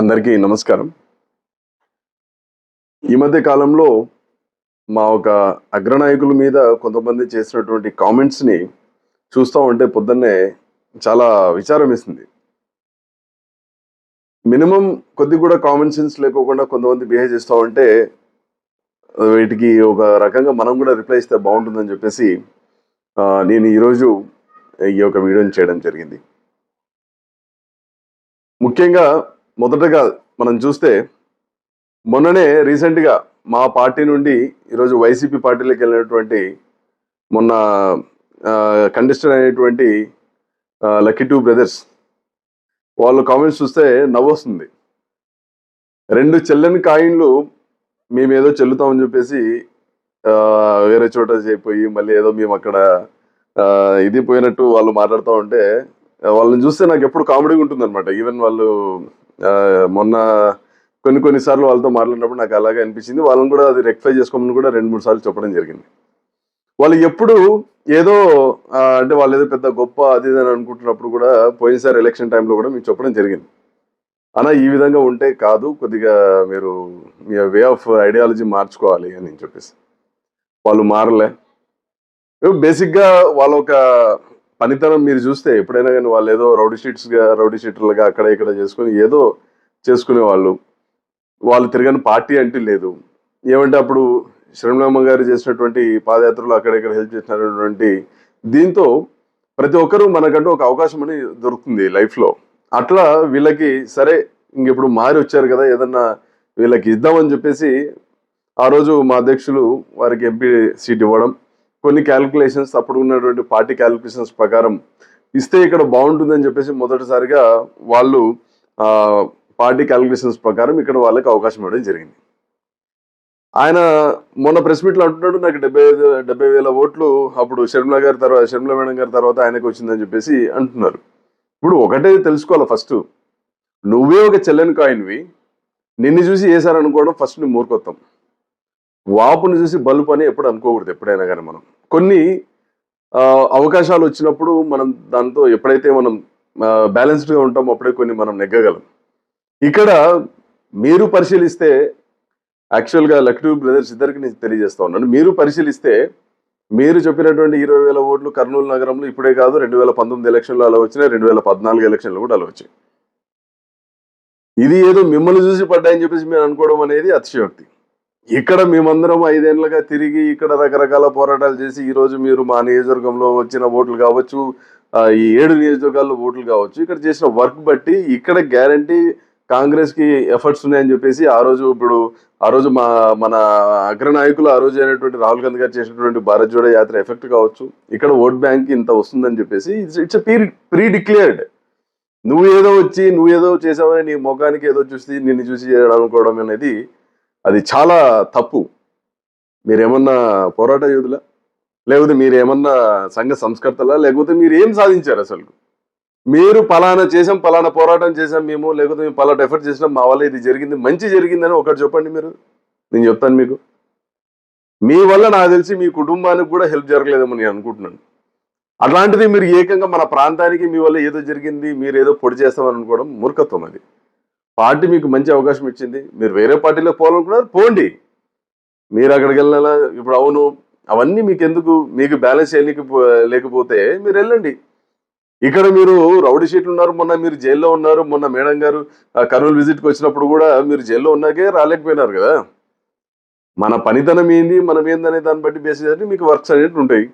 అందరికీ నమస్కారం. ఈ మధ్య కాలంలో మా ఒక అగ్రనాయకుల మీద కొంతమంది చేసినటువంటి కామెంట్స్ని చూస్తూ ఉంటే పొద్దున్నే చాలా విచారం వేసింది. మినిమం కొద్ది కూడా కామన్ సెన్స్ లేకోకుండా కొంతమంది బిహేవ్ చేస్తూ ఉంటే వీటికి ఒక రకంగా మనం కూడా రిప్లై ఇస్తే బాగుంటుందని చెప్పేసి నేను ఈరోజు ఈ యొక్క వీడియోని చేయడం జరిగింది. ముఖ్యంగా మొదటగా మనం చూస్తే మొన్ననే రీసెంట్గా మా పార్టీ నుండి ఈరోజు వైసీపీ పార్టీలోకి వెళ్ళినటువంటి మొన్న కండిషన్ అయినటువంటి లక్కీ టూ బ్రదర్స్ వాళ్ళు కామెంట్స్ చూస్తే నవ్వొస్తుంది. రెండు చెల్లని కాయిన్లు మేమేదో చెల్లుతామని చెప్పేసి వేరే చోట చేయిపోయి మళ్ళీ ఏదో మేము అక్కడ ఇది పోయినట్టు వాళ్ళు మాట్లాడుతూ ఉంటే వాళ్ళని చూస్తే నాకు ఎప్పుడు కామెడీగా ఉంటుంది అనమాట ఈవెన్ వాళ్ళు మొన్న కొన్ని కొన్నిసార్లు వాళ్ళతో మాట్లాడినప్పుడు నాకు అలాగే అనిపించింది. వాళ్ళని కూడా అది రెక్టిఫై చేసుకోమని కూడా రెండు మూడు సార్లు చెప్పడం జరిగింది. వాళ్ళు ఎప్పుడు ఏదో అంటే వాళ్ళు ఏదో పెద్ద గొప్ప అది ఇది అని అనుకుంటున్నప్పుడు కూడా పోయినసారి ఎలక్షన్ టైంలో కూడా మీకు చెప్పడం జరిగింది. అలా ఈ విధంగా ఉంటే కాదు కొద్దిగా మీరు మీ వే ఆఫ్ ఐడియాలజీ మార్చుకోవాలి అని చెప్పేసి. వాళ్ళు మారలే. బేసిక్గా వాళ్ళ ఒక పనితనం మీరు చూస్తే ఎప్పుడైనా కానీ వాళ్ళు ఏదో రౌడీ షీట్స్గా రౌడీ షీటర్లుగా అక్కడ ఇక్కడ చేసుకుని ఏదో చేసుకునే వాళ్ళు. వాళ్ళు తిరగని పార్టీ అంటే లేదు. ఏమంటే అప్పుడు శ్రీరామ గారు చేసినటువంటి పాదయాత్రలు అక్కడ ఇక్కడ హెల్ప్ చేసినటువంటి దీంతో ప్రతి ఒక్కరూ మనకంటూ ఒక అవకాశం అని దొరుకుతుంది లైఫ్లో. అట్లా వీళ్ళకి సరే ఇంకెప్పుడు మారి వచ్చారు కదా ఏదన్నా వీళ్ళకి ఇద్దామని చెప్పేసి ఆ రోజు మా అధ్యక్షులు వారికి ఎంపీ సీట్ ఇవ్వడం కొన్ని క్యాలిక్యులేషన్స్ అప్పుడు ఉన్నటువంటి పార్టీ క్యాలిక్యులేషన్స్ ప్రకారం ఇస్తే ఇక్కడ బాగుంటుందని చెప్పేసి మొదటిసారిగా వాళ్ళు పార్టీ క్యాలిక్యులేషన్స్ ప్రకారం ఇక్కడ వాళ్ళకి అవకాశం ఇవ్వడం జరిగింది. ఆయన మొన్న ప్రెస్ మీట్లో అంటున్నాడు నాకు డెబ్బై ఐదు డెబ్బై వేల ఓట్లు అప్పుడు షర్మిల గారి తర్వాత షర్మిల మేడం గారి తర్వాత ఆయనకు వచ్చిందని చెప్పేసి అంటున్నారు. ఇప్పుడు ఒకటే తెలుసుకోవాలి ఫస్ట్ నువ్వే ఒక చెల్లెని కాయిన్వి నిన్ను చూసి వేసారనుకోవడం ఫస్ట్ నువ్వు మూర్ఖొత్తాం వాపుని చూసి బల్బు అని ఎప్పుడు అనుకోకూడదు ఎప్పుడైనా కానీ మనం. కొన్ని అవకాశాలు వచ్చినప్పుడు మనం దాంతో ఎప్పుడైతే మనం బ్యాలెన్స్డ్గా ఉంటామో అప్పుడే కొన్ని మనం నెగ్గగలం. ఇక్కడ మీరు పరిశీలిస్తే యాక్చువల్గా లక్నూ బ్రదర్స్ ఇద్దరికి నేను తెలియజేస్తా ఉన్నాను. మీరు పరిశీలిస్తే మీరు చెప్పినటువంటి ఇరవై వేల ఓట్లు కర్నూలు నగరంలో ఇప్పుడే కాదు రెండు వేల పంతొమ్మిది ఎలక్షన్లో అలా వచ్చినాయి రెండు వేల పద్నాలుగు ఎలక్షన్లు కూడా అలా వచ్చాయి. ఇది ఏదో మిమ్మల్ని చూసి పడ్డాయని చెప్పేసి మీరు అనుకోవడం అనేది అతిశయోక్తి. ఇక్కడ మేమందరం ఐదేళ్ళుగా తిరిగి ఇక్కడ రకరకాల పోరాటాలు చేసి ఈ రోజు మీరు మా నియోజకవర్గంలో వచ్చిన ఓట్లు కావచ్చు ఈ ఏడు నియోజకవర్గాల్లో ఓట్లు కావచ్చు ఇక్కడ చేసిన వర్క్ బట్టి ఇక్కడ గ్యారంటీ కాంగ్రెస్కి ఎఫర్ట్స్ ఉన్నాయని చెప్పేసి ఆ రోజు ఇప్పుడు ఆ రోజు మా మన అగ్రనాయకులు ఆ రోజు అయినటువంటి రాహుల్ గాంధీ గారు చేసినటువంటి భారత్ జోడో యాత్ర ఎఫెక్ట్ కావచ్చు ఇక్కడ ఓట్ బ్యాంక్ ఇంత వస్తుందని చెప్పేసి ఇట్స్ ప్రీ ప్రీ డిక్లేర్డ్ నువ్వు ఏదో వచ్చి నువ్వు ఏదో చేసావని నీ ముఖానికి ఏదో చూసి నిన్ను చూసి చేయడం అనుకోవడం అనేది అది చాలా తప్పు. మీరేమన్నా పోరాట యోధులా? లేకపోతే మీరేమన్నా సంఘ సంస్కర్తలా? లేకపోతే మీరు ఏం సాధించారు అసలు? మీరు పలానా చేసాం పలానా పోరాటం చేసాం మేము లేకపోతే మేము పలానా ఎఫర్ట్ చేసినాం మా వల్ల ఇది జరిగింది మంచి జరిగిందని ఒకటి చెప్పండి మీరు. నేను చెప్తాను మీకు. మీ వల్ల నాకు తెలిసి మీ కుటుంబానికి కూడా హెల్ప్ జరగలేదేమో నేను అనుకుంటున్నాను. అట్లాంటిది మీరు ఏకంగా మన ప్రాంతానికి మీ వల్ల ఏదో జరిగింది మీరు ఏదో పొడి చేస్తామని అనుకోవడం మూర్ఖత్వం అది. పార్టీ మీకు మంచి అవకాశం ఇచ్చింది. మీరు వేరే పార్టీలో పోవాలనుకున్నారు పోండి. మీరు అక్కడికి వెళ్ళాలా ఇప్పుడు అవును అవన్నీ మీకు ఎందుకు మీకు బ్యాలెన్స్ చేయలేక లేకపోతే మీరు వెళ్ళండి. ఇక్కడ మీరు రౌడీ షీట్లు ఉన్నారు మొన్న మీరు జైల్లో ఉన్నారు మొన్న మేడం గారు ఆ, కర్నూలు విజిట్కి వచ్చినప్పుడు కూడా మీరు జైల్లో ఉన్నాకే రాలేకపోయినారు కదా. మన పనితనం ఏంది మనం ఏందనే దాన్ని బట్టి బేస్ చేసి మీకు వర్క్స్ అనేవి ఉంటాయి.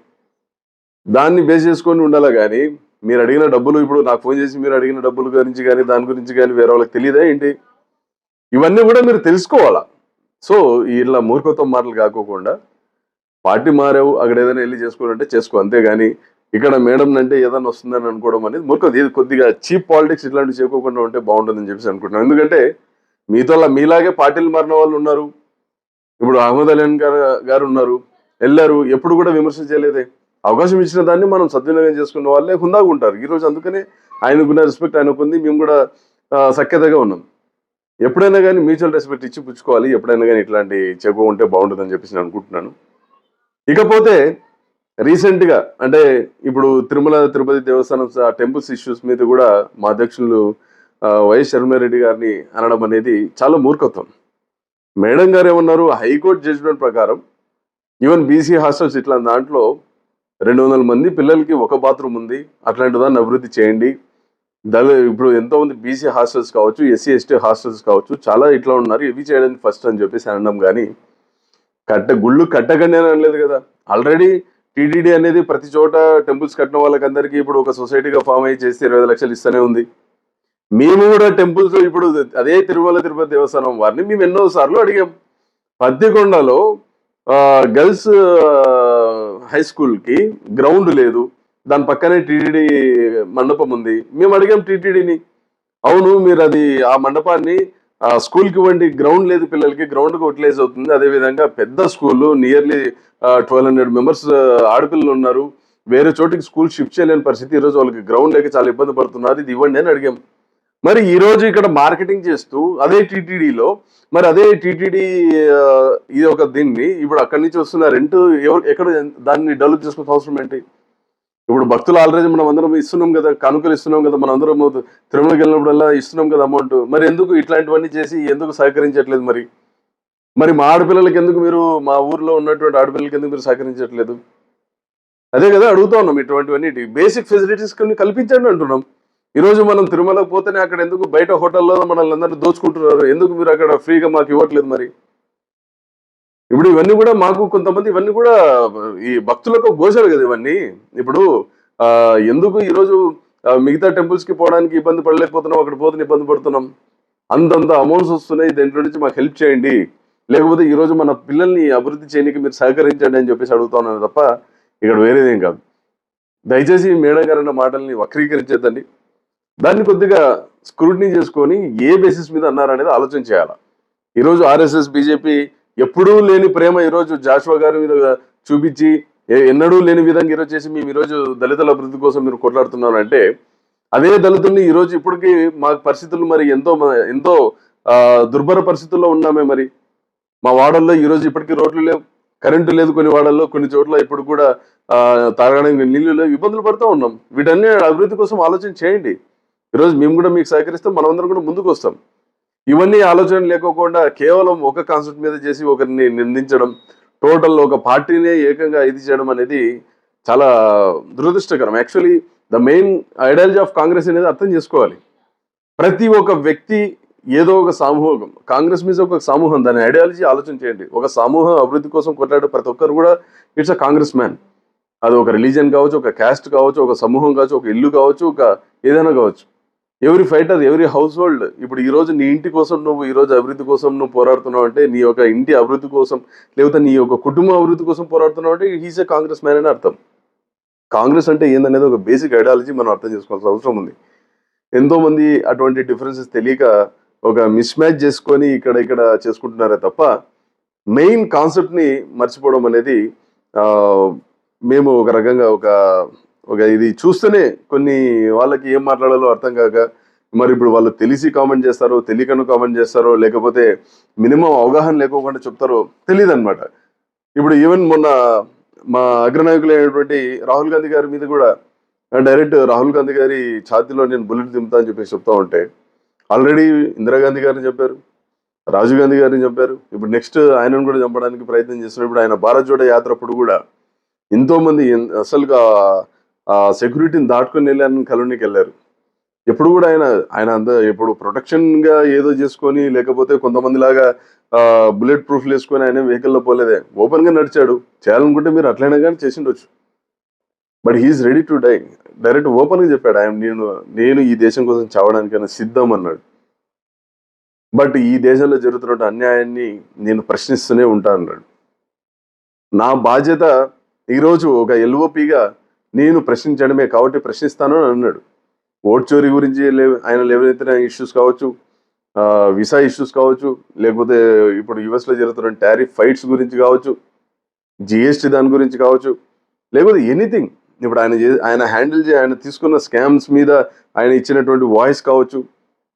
దాన్ని బేస్ చేసుకొని ఉండాలి కానీ మీరు అడిగిన డబ్బులు ఇప్పుడు నాకు ఫోన్ చేసి మీరు అడిగిన డబ్బుల గురించి కానీ దాని గురించి కానీ వేరే వాళ్ళకి తెలియదా ఏంటి? ఇవన్నీ కూడా మీరు తెలుసుకోవాలా? సో ఇలా మూర్ఖత్వం మాటలు కాకోకుండా పార్టీ మారావు అక్కడ ఏదైనా వెళ్ళి చేసుకోవాలంటే చేసుకో అంతేగాని ఇక్కడ మేడం అంటే ఏదైనా వస్తుందని అనుకోవడం అనేది మూర్ఖత ఇది కొద్దిగా చీప్ పాలిటిక్స్ ఇట్లాంటివి చేయకోకుండా ఉంటే బాగుంటుందని చెప్పేసి అనుకుంటున్నాను. ఎందుకంటే మీతో మీలాగే పార్టీలు మారిన వాళ్ళు ఉన్నారు. ఇప్పుడు అహ్మద్ అలీన్ గారు గారు ఉన్నారు. వెళ్ళారు. ఎప్పుడు కూడా విమర్శ చేయలేదే. అవకాశం ఇచ్చిన దాన్ని మనం సద్వినియోగం చేసుకున్న వాళ్ళే హుందాగా ఉంటారు. ఈరోజు అందుకనే ఆయనకున్న రెస్పెక్ట్ ఆయనకుంది మేము కూడా సఖ్యతగా ఉన్నాం. ఎప్పుడైనా కానీ మ్యూచువల్ రెస్పెక్ట్ ఇచ్చి పుచ్చుకోవాలి. ఎప్పుడైనా కానీ ఇట్లాంటి చెకు ఉంటే బాగుంటుందని చెప్పేసి నేను అనుకుంటున్నాను. ఇకపోతే రీసెంట్గా అంటే ఇప్పుడు తిరుమల తిరుపతి దేవస్థానం టెంపుల్స్ ఇష్యూస్ మీద కూడా మా అధ్యక్షులు వైఎస్ శర్మారెడ్డి గారిని అనడం అనేది చాలా మూర్ఖత్వం. మేడం గారు ఏమన్నారు? హైకోర్టు జడ్జిమెంట్ ప్రకారం ఈవెన్ బీసీ హాస్టల్స్ ఇట్లా దాంట్లో రెండు వందల మంది పిల్లలకి ఒక బాత్రూమ్ ఉంది. అట్లాంటి దాన్ని అభివృద్ధి చేయండి. దళ ఇప్పుడు ఎంతో మంది బీసీ హాస్టల్స్ కావచ్చు ఎస్సీ ఎస్టీ హాస్టల్స్ కావచ్చు చాలా ఇట్లా ఉన్నారు. ఇవి చేయడానికి ఫస్ట్ అని చెప్పేసి అనడం కానీ కట్ట గుళ్ళు కట్టకండి అని అనలేదు కదా. ఆల్రెడీ టీడీడీ అనేది ప్రతి చోట టెంపుల్స్ కట్టిన వాళ్ళకందరికీ ఇప్పుడు ఒక సొసైటీగా ఫామ్ అయ్యి చేస్తే ఇరవై లక్షలు ఇస్తూనే ఉంది. మేము కూడా టెంపుల్స్ ఇప్పుడు అదే తిరుమల తిరుపతి దేవస్థానం వారిని మేము ఎన్నో సార్లు అడిగాం. పత్తికొండలో గర్ల్స్ హై స్కూల్కి గ్రౌండ్ లేదు. దాని పక్కనే టీటీడీ మండపం ఉంది. మేము అడిగాం టీటీడీని అవును మీరు అది ఆ మండపాన్ని స్కూల్కి ఇవ్వండి. గ్రౌండ్ లేదు పిల్లలకి గ్రౌండ్కి యూటిలైజ్ అవుతుంది. అదేవిధంగా పెద్ద school nearly twelve hundred members ఆడపిల్లలు ఉన్నారు. వేరే చోటికి స్కూల్ షిఫ్ట్ చేయలేని పరిస్థితి. ఈరోజు వాళ్ళకి గ్రౌండ్ లేక చాలా ఇబ్బంది పడుతున్నారు. ఇది ఇవ్వండి అని అడిగాం. మరి ఈ రోజు ఇక్కడ మార్కెటింగ్ చేస్తూ అదే టీటీడీలో మరి అదే టీటీడీ ఇది ఒక దీన్ని ఇప్పుడు అక్కడి నుంచి వస్తున్న రెంట్ ఎవరు ఎక్కడ దాన్ని డెవలప్ చేసుకునే అవసరం ఏంటి? ఇప్పుడు భక్తులు ఆల్రెడీ మనం అందరం ఇస్తున్నాం కదా కానుకలు ఇస్తున్నాం కదా మనం అందరం తిరుమలకి వెళ్ళినప్పుడల్లా ఇస్తున్నాం కదా అమౌంట్. మరి ఎందుకు ఇట్లాంటివన్నీ చేసి ఎందుకు సహకరించట్లేదు మరి? మరి మా ఆడపిల్లలకి ఎందుకు మీరు మా ఊర్లో ఉన్నటువంటి ఆడపిల్లలకి ఎందుకు మీరు సహకరించట్లేదు? అదే కదా అడుగుతా ఉన్నాం ఇటువంటివన్నీ బేసిక్ ఫెసిలిటీస్ కొన్ని కల్పించండి అంటున్నాం. ఈ రోజు మనం తిరుమలకు పోతేనే అక్కడ ఎందుకు బయట హోటల్లో మనల్ని అందరినీ దోచుకుంటున్నారు? ఎందుకు మీరు అక్కడ ఫ్రీగా మాకు ఇవ్వట్లేదు మరి? ఇప్పుడు ఇవన్నీ కూడా మాకు కొంతమంది ఇవన్నీ కూడా ఈ భక్తులకు గోచరు కదా ఇవన్నీ. ఇప్పుడు ఆ ఎందుకు ఈరోజు మిగతా టెంపుల్స్కి పోవడానికి ఇబ్బంది పడలేకపోతున్నాం అక్కడ పోతే ఇబ్బంది పడుతున్నాం? అంతంత అమౌంట్స్ వస్తున్నాయి దీంట్లో నుంచి మాకు హెల్ప్ చేయండి. లేకపోతే ఈ రోజు మన పిల్లల్ని అభివృద్ధి చేయడానికి మీరు సహకరించండి అని చెప్పేసి అడుగుతున్నాను తప్ప ఇక్కడ వేరేదేం కాదు. దయచేసి మేడం గారు అన్న మాటల్ని వక్రీకరించేద్దండి. దాన్ని కొద్దిగా స్క్రూటినీ చేసుకొని ఏ బేసిస్ మీద అన్నారనేది ఆలోచన చేయాలి? ఈరోజు ఆర్ఎస్ఎస్ బీజేపీ ఎప్పుడూ లేని ప్రేమ ఈరోజు జాషువా గారి మీద చూపించి ఏ- ఎన్నడూ లేని విధంగా ఈరోజు చేసి మేము ఈరోజు దళితుల అభివృద్ధి కోసం మీరు కొట్లాడుతున్నారంటే అదే దళితుల్ని ఈరోజు ఇప్పటికీ మా పరిస్థితులు మరి ఎంతో ఎంతో దుర్భర పరిస్థితుల్లో ఉన్నామే మరి. మా వాడల్లో ఈరోజు ఇప్పటికీ రోడ్లు లేవు కరెంటు లేదు కొన్ని వాడల్లో కొన్ని చోట్ల ఇప్పుడు కూడా తాగడానికి నీళ్ళు లేవు ఇబ్బందులు పడుతూ ఉన్నాం. వీటన్ని అభివృద్ధి కోసం ఆలోచన చేయండి. ఈరోజు మేము కూడా మీకు సహకరిస్తాం మనమందరం కూడా ముందుకు వస్తాం. ఇవన్నీ ఆలోచన లేకోకుండా కేవలం ఒక కాన్సెప్ట్ మీద చేసి ఒకరిని నిందించడం టోటల్ ఒక పార్టీనే ఏకంగా ఇది చేయడం అనేది చాలా దురదృష్టకరం. Actually the main ideology of Congress అనేది అర్థం చేసుకోవాలి. ప్రతి ఒక్క వ్యక్తి ఏదో ఒక సమూహం కాంగ్రెస్ మీద ఒక సమూహం దాని ఐడియాలజీ ఆలోచన చేయండి. ఒక సమూహం అభివృద్ధి కోసం కొట్లాడే ప్రతి ఒక్కరు కూడా ఇట్స్ అ కాంగ్రెస్ మ్యాన్ అది ఒక రిలీజన్ కావచ్చు ఒక క్యాస్ట్ కావచ్చు ఒక సమూహం కావచ్చు ఒక ఇల్లు కావచ్చు ఒక ఏదైనా కావచ్చు. ఎవరి ఫైటర్ ఎవరి హౌస్ హోల్డ్ ఇప్పుడు ఈ రోజు నీ ఇంటి కోసం నువ్వు ఈ రోజు అభివృద్ధి కోసం నువ్వు పోరాడుతున్నావు అంటే నీ యొక్క ఇంటి అభివృద్ధి కోసం లేకపోతే నీ యొక్క కుటుంబ అభివృద్ధి కోసం పోరాడుతున్నావు అంటే హీస్ ఏ కాంగ్రెస్ మ్యాన్ అని అర్థం. కాంగ్రెస్ అంటే ఏందనేది ఒక బేసిక్ ఐడియాలజీ మనం అర్థం చేసుకోవాల్సిన అవసరం ఉంది. ఎంతో మంది అటువంటి డిఫరెన్సెస్ తెలియక ఒక మిస్ మ్యాచ్ చేసుకొని ఇక్కడ ఇక్కడ చేసుకుంటున్నారే తప్ప మెయిన్ కాన్సెప్ట్ని మర్చిపోవడం అనేది మేము ఒక రకంగా ఒక ఒక ఇది చూస్తేనే కొన్ని వాళ్ళకి ఏం మాట్లాడాలో అర్థం కాక మరి ఇప్పుడు వాళ్ళు తెలిసి కామెంట్ చేస్తారో తెలియకను కామెంట్ చేస్తారో లేకపోతే మినిమం అవగాహన లేకోకుండా చెప్తారో తెలియదు అనమాట ఇప్పుడు ఈవెన్ మొన్న మా అగ్రనాయకులు అయినటువంటి రాహుల్ గాంధీ గారి మీద కూడా డైరెక్ట్ రాహుల్ గాంధీ గారి ఛాతీలో నేను బుల్లెట్ దింపుతా అని చెప్పేసి చెప్తా ఉంటే ఆల్రెడీ ఇందిరాగాంధీ గారిని చెప్పారు రాజీవ్ గాంధీ గారిని చెప్పారు. ఇప్పుడు నెక్స్ట్ ఆయనను కూడా చంపడానికి ప్రయత్నం చేస్తున్నారు. ఇప్పుడు ఆయన భారత్ జోడ యాత్ర అప్పుడు కూడా ఎంతోమంది అసలుగా సెక్యూరిటీని దాటుకొని వెళ్ళారని కలోనీకి వెళ్ళారు. ఎప్పుడు కూడా ఆయన ఆయన అంత ఇప్పుడు ప్రొటెక్షన్గా ఏదో చేసుకొని లేకపోతే కొంతమంది లాగా బుల్లెట్ ప్రూఫ్లు వేసుకొని ఆయన వెహికల్లో పోలేదే. ఓపెన్గా నడిచాడు. చేయాలనుకుంటే మీరు అట్లయినా కానీ చేసిండొచ్చు. But he's ready to die. Direct ఓపెన్గా చెప్పాడు. ఆయన నేను నేను ఈ దేశం కోసం చావడానికైనా సిద్ధం అన్నాడు. బట్ ఈ దేశంలో జరుగుతున్న అన్యాయాన్ని నేను ప్రశ్నిస్తూనే ఉంటాను అన్నాడు. నా బాధ్యత ఈరోజు ఒక ఎల్ఓపిగా నేను ప్రశ్నించడమే కాబట్టి ప్రశ్నిస్తాను అని అన్నాడు. ఓట్ చోరీ గురించి ఆయన లేవనెత్తిన ఇష్యూస్ కావచ్చు విసా ఇష్యూస్ కావచ్చు లేకపోతే ఇప్పుడు యుఎస్లో జరుగుతున్న టారిఫ్ ఫైట్స్ గురించి కావచ్చు జిఎస్టీ దాని గురించి కావచ్చు లేకపోతే ఎనీథింగ్ ఇప్పుడు ఆయన ఆయన హ్యాండిల్ చే ఆయన తీసుకున్న స్కామ్స్ మీద ఆయన ఇచ్చినటువంటి వాయిస్ కావచ్చు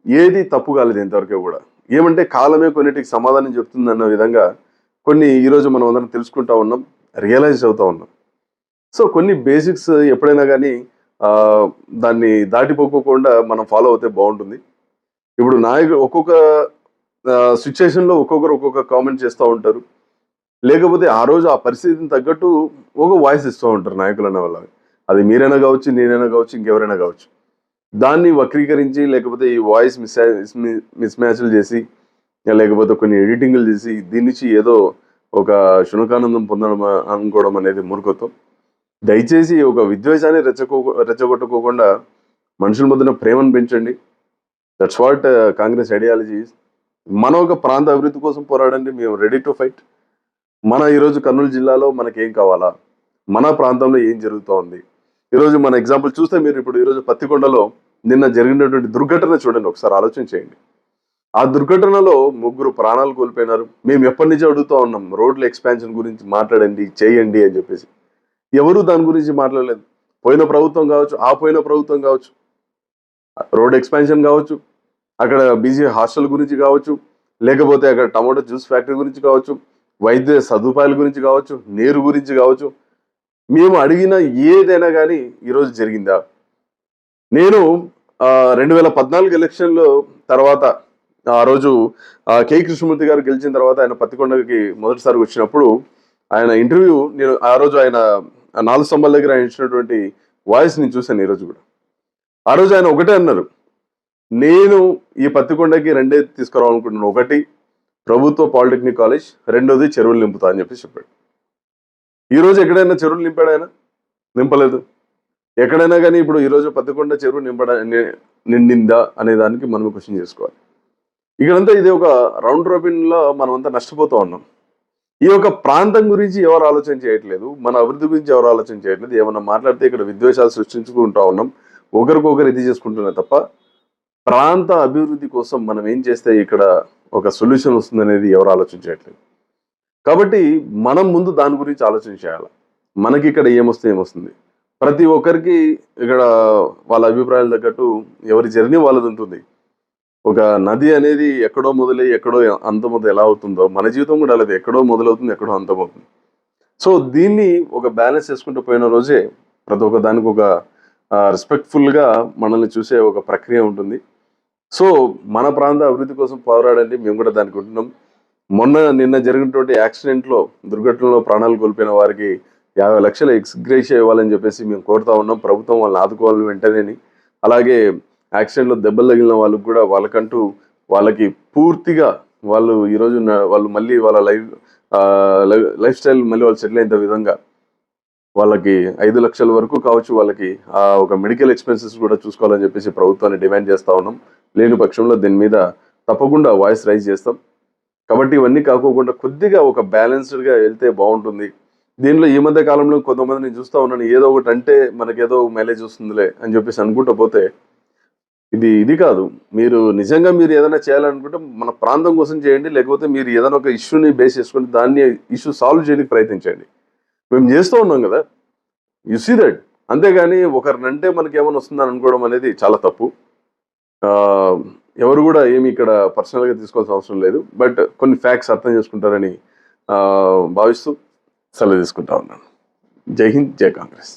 ఏది తప్పు కాలేదు ఇంతవరకు కూడా. ఏమంటే కాలమే కొన్నిటికి సమాధానం చెప్తుంది అన్న విధంగా కొన్ని ఈరోజు మనం అందరం తెలుసుకుంటా ఉన్నాం రియలైజ్ అవుతా ఉన్నాం. సో కొన్ని బేసిక్స్ ఎప్పుడైనా కానీ దాన్ని దాటిపోకోకుండా మనం ఫాలో అవుతే బాగుంటుంది. ఇప్పుడు నాయకుడు ఒక్కొక్క సిచ్యుయేషన్లో ఒక్కొక్కరు ఒక్కొక్క కామెంట్ చేస్తూ ఉంటారు. లేకపోతే ఆ రోజు ఆ పరిస్థితిని తగ్గట్టు ఒక వాయిస్ ఇస్తూ ఉంటారు నాయకులు అనే వాళ్ళ అది మీరైనా కావచ్చు నేనైనా కావచ్చు ఇంకెవరైనా కావచ్చు. దాన్ని వక్రీకరించి లేకపోతే ఈ వాయిస్ మిస్ మిస్ మ్యాచ్లు చేసి లేకపోతే కొన్ని ఎడిటింగ్లు చేసి దీని నుంచి ఏదో ఒక శునకానందం పొందడం అనుకోవడం అనేది మూర్ఖత్వం. దయచేసి ఒక విద్వేషాన్ని రెచ్చకో రెచ్చగొట్టుకోకుండా మనుషుల మధ్యన ప్రేమను పెంచండి. దట్స్ వాట్ కాంగ్రెస్ ఐడియాలజీ మన ఒక ప్రాంత అభివృద్ధి కోసం పోరాడండి మేము రెడీ టు ఫైట్ మన ఈరోజు కర్నూలు జిల్లాలో మనకేం కావాలా? మన ప్రాంతంలో ఏం జరుగుతూ ఉంది ఈరోజు మన ఎగ్జాంపుల్ చూస్తే మీరు ఇప్పుడు ఈరోజు పత్తికొండలో నిన్న జరిగినటువంటి దుర్ఘటన చూడండి ఒకసారి ఆలోచన చేయండి. ఆ దుర్ఘటనలో ముగ్గురు ప్రాణాలు కోల్పోయినారు. మేము ఎప్పటి నుంచి అడుగుతూ ఉన్నాం రోడ్ల ఎక్స్పాన్షన్ గురించి మాట్లాడండి చేయండి అని చెప్పేసి. ఎవరూ దాని గురించి మాట్లాడలేదు. పోయిన ప్రభుత్వం కావచ్చు ఆ పోయిన ప్రభుత్వం కావచ్చు రోడ్ ఎక్స్పాన్షన్ కావచ్చు అక్కడ బీజీ హాస్టల్ గురించి కావచ్చు లేకపోతే అక్కడ టమాటో జ్యూస్ ఫ్యాక్టరీ గురించి కావచ్చు వైద్య సదుపాయాల గురించి కావచ్చు నీరు గురించి కావచ్చు మేము అడిగిన ఏదైనా కానీ ఈరోజు జరిగిందా? నేను రెండు వేల పద్నాలుగు ఎలక్షన్లో తర్వాత ఆ రోజు కె. కృష్ణమూర్తి గారు గెలిచిన తర్వాత ఆయన పత్తికొండకి మొదటిసారి వచ్చినప్పుడు ఆయన ఇంటర్వ్యూ నేను ఆ రోజు ఆయన ఆ నాలుగు స్తంభాల దగ్గర ఆయన ఇచ్చినటువంటి వాయిస్ నేను చూశాను ఈరోజు కూడా. ఆ రోజు ఆయన ఒకటే అన్నారు నేను ఈ పత్తికొండకి రెండే తీసుకురావాలనుకుంటున్నాను. ఒకటి ప్రభుత్వ పాలిటెక్నిక్ కాలేజ్ రెండోది చెరువులు నింపుతా అని చెప్పి చెప్పాడు. ఈరోజు ఎక్కడైనా చెరువులు నింపాడు ఆయన? నింపలేదు. ఎక్కడైనా కానీ ఇప్పుడు ఈ రోజు పత్తికొండ చెరువు నింపడా ని- నిండిందా అనే దానికి మనం క్వశ్చన్ చేసుకోవాలి. ఇక్కడంతా ఇది ఒక రౌండ్ రోబిన్లో మనమంతా మనం అంతా నష్టపోతూ ఉన్నాం. ఈ యొక్క ప్రాంతం గురించి ఎవరు ఆలోచన చేయట్లేదు? మన అభివృద్ధి గురించి ఎవరు ఆలోచన చేయట్లేదు? ఏమన్నా మాట్లాడితే ఇక్కడ విద్వేషాలు సృష్టించుకుంటా ఉన్నాం. ఒకరికొకరు ఇది చేసుకుంటున్నా తప్ప ప్రాంత అభివృద్ధి కోసం మనం ఏం చేస్తే ఇక్కడ ఒక సొల్యూషన్ వస్తుందనేది ఎవరు ఆలోచన చేయట్లేదు. కాబట్టి మనం ముందు దాని గురించి ఆలోచన చేయాలి. మనకి ఇక్కడ ఏమొస్తే ఏమొస్తుంది? ప్రతి ఒక్కరికి ఇక్కడ వాళ్ళ అభిప్రాయాలు తగ్గట్టు ఎవరి జర్నీ వాళ్ళది ఉంటుంది. ఒక నది అనేది ఎక్కడో మొదలై ఎక్కడో అంతమవుతుంది ఎలా అవుతుందో మన జీవితం కూడా అలాది ఎక్కడో మొదలవుతుంది ఎక్కడో అంతమవుతుంది. సో దీన్ని ఒక బ్యాలెన్స్ చేసుకుంటూ పోయిన రోజే ప్రతి ఒక్క దానికి ఒక రెస్పెక్ట్ఫుల్గా మనల్ని చూసే ఒక ప్రక్రియ ఉంటుంది. సో మన ప్రాంత అభివృద్ధి కోసం పోరాడండి మేము కూడా దానికి ఉంటున్నాం. మొన్న నిన్న జరిగినటువంటి యాక్సిడెంట్లో దుర్ఘటనలో ప్రాణాలు కోల్పోయిన వారికి యాభై లక్షల ఎక్స్గ్రేషియా ఇవ్వాలని చెప్పేసి మేము కోరుతా ఉన్నాం. ప్రభుత్వం వాళ్ళని ఆదుకోవాలని వెంటనే అలాగే యాక్సిడెంట్లో దెబ్బలు తగిలిన వాళ్ళకి కూడా వాళ్ళకంటూ వాళ్ళకి పూర్తిగా వాళ్ళు ఈరోజు వాళ్ళు మళ్ళీ వాళ్ళ లైఫ్ లైఫ్ స్టైల్ మళ్ళీ వాళ్ళు సెటిల్ అయిన విధంగా వాళ్ళకి ఐదు లక్షల వరకు కావచ్చు వాళ్ళకి ఆ ఒక మెడికల్ ఎక్స్పెన్సెస్ కూడా చూసుకోవాలని చెప్పేసి ప్రభుత్వాన్ని డిమాండ్ చేస్తూ ఉన్నాం. లేని పక్షంలో దీని మీద తప్పకుండా వాయిస్ రైజ్ చేస్తాం. కాబట్టి ఇవన్నీ కాకోకుండా కొద్దిగా ఒక బ్యాలెన్స్డ్గా వెళ్తే బాగుంటుంది. దీనిలో ఈ మధ్య కాలంలో కొంతమంది నేను చూస్తూ ఉన్నాను. ఏదో ఒకటి అంటే మనకేదో మైలేజ్ వస్తుందిలే అని చెప్పేసి అనుకుంటూ పోతే ఇది ఇది కాదు. మీరు నిజంగా మీరు ఏదైనా చేయాలనుకుంటే మన ప్రాంతం కోసం చేయండి లేకపోతే మీరు ఏదైనా ఒక ఇష్యూని బేస్ చేసుకుని దాన్ని ఇష్యూ సాల్వ్ చేయడానికి ప్రయత్నించండి. మేము చేస్తూ ఉన్నాం కదా. యు సీ దట్ అంతేగాని ఒకరినంటే మనకి ఏమైనా వస్తుందని అనుకోవడం అనేది చాలా తప్పు. ఎవరు కూడా ఏమి ఇక్కడ పర్సనల్గా తీసుకోవాల్సిన అవసరం లేదు. బట్ కొన్ని ఫ్యాక్ట్స్ అర్థం చేసుకుంటారని భావిస్తూ సెలవు తీసుకుంటా ఉన్నాను. జై హింద్ జై కాంగ్రెస్.